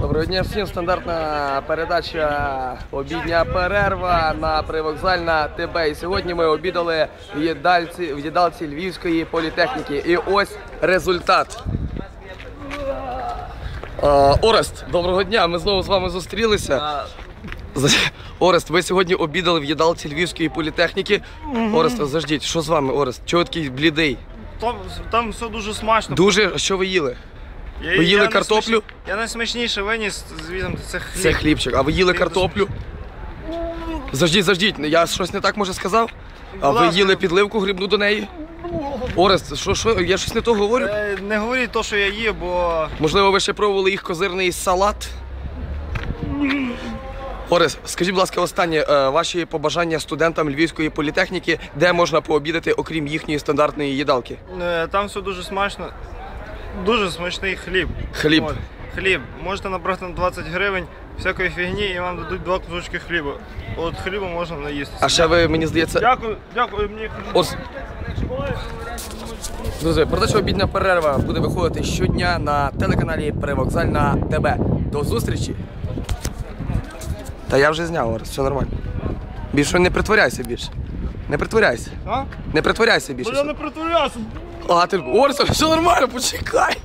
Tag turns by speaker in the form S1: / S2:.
S1: Доброго дня всім. Стандартна передача обідня перерва на привокзальна ТБ. І сьогодні ми обідали в їдальці, в їдалці Львівської політехніки. І ось результат. Орест, доброго дня. Ми знову з вами зустрілися. Орест, ви сьогодні обідали в їдалці Львівської політехніки. Орест, заждіть, що з вами, Орест? Чого такий блідий?
S2: Там, там все дуже смачно.
S1: Дуже, що ви їли?
S2: Я,
S1: ви їли
S2: я
S1: картоплю?
S2: найсмачні- Я найсмачніше виніс звідом це хліб.
S1: Це хлібчик. А ви їли
S2: Хліб
S1: картоплю? Заждіть, заждіть, я щось не так може сказав? А ви їли підливку грибну до неї? Орест, що, що, я щось не то говорю?
S2: Е, Не говоріть то, що я їв, бо
S1: Можливо, ви ще пробували їх козирний салат? Орест, скажіть, будь ласка, останнє е, ваші побажання студентам Львівської політехніки, де можна пообідати, окрім їхньої стандартної їдалки?
S2: е, там все дуже смачно. Дуже смачний хліб.
S1: Хліб.
S2: От, хліб. Можете набрати на 20 гривень всякої фігні і вам дадуть два кусочки хліба. От хліба можна наїсти.
S1: А ще ви, мені здається,
S2: Дякую, дякую мені.
S1: Ось. Друзі, передача обідня перерва буде виходити щодня на телеканалі Привокзальна ТБ. До зустрічі. Та я вже зняв, Орес, все нормально. Більше не притворяйся більше. Не притворяйся.
S2: А?
S1: Не притворяйся більше.
S2: Бо я не притворявся.
S1: А, ти Орес, все нормально, почекай.